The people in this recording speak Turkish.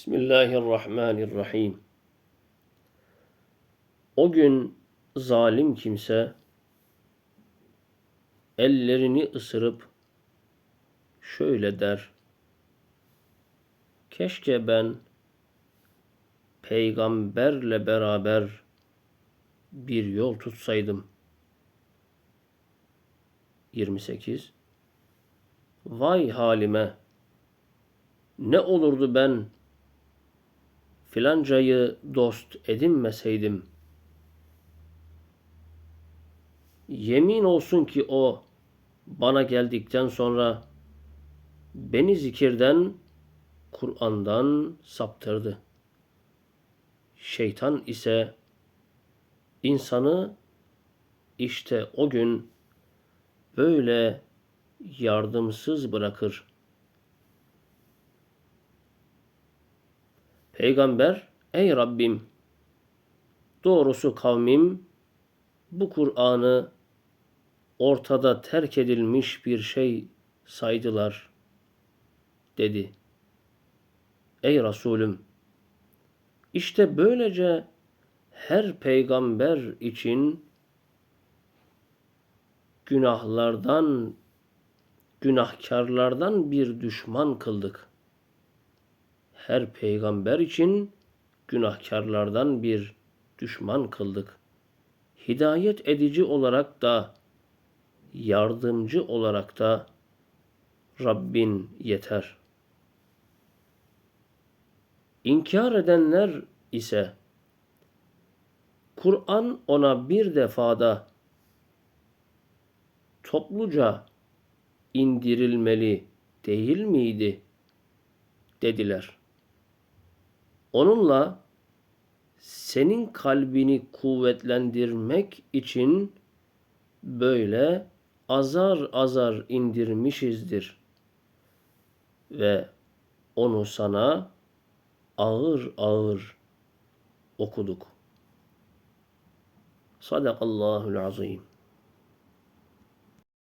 Bismillahirrahmanirrahim. O gün zalim kimse ellerini ısırıp şöyle der. Keşke ben peygamberle beraber bir yol tutsaydım. 28 Vay halime! Ne olurdu ben filancayı dost edinmeseydim. Yemin olsun ki o bana geldikten sonra beni zikirden, Kur'an'dan saptırdı. Şeytan ise insanı işte o gün böyle yardımsız bırakır. Peygamber, ey Rabbim, doğrusu kavmim bu Kur'an'ı ortada terk edilmiş bir şey saydılar, dedi. Ey Resulüm, işte böylece her peygamber için günahlardan, günahkarlardan bir düşman kıldık her peygamber için günahkarlardan bir düşman kıldık. Hidayet edici olarak da yardımcı olarak da Rabbin yeter. İnkar edenler ise Kur'an ona bir defada topluca indirilmeli değil miydi? dediler. Onunla senin kalbini kuvvetlendirmek için böyle azar azar indirmişizdir. Ve onu sana ağır ağır okuduk. Sadakallahul azim.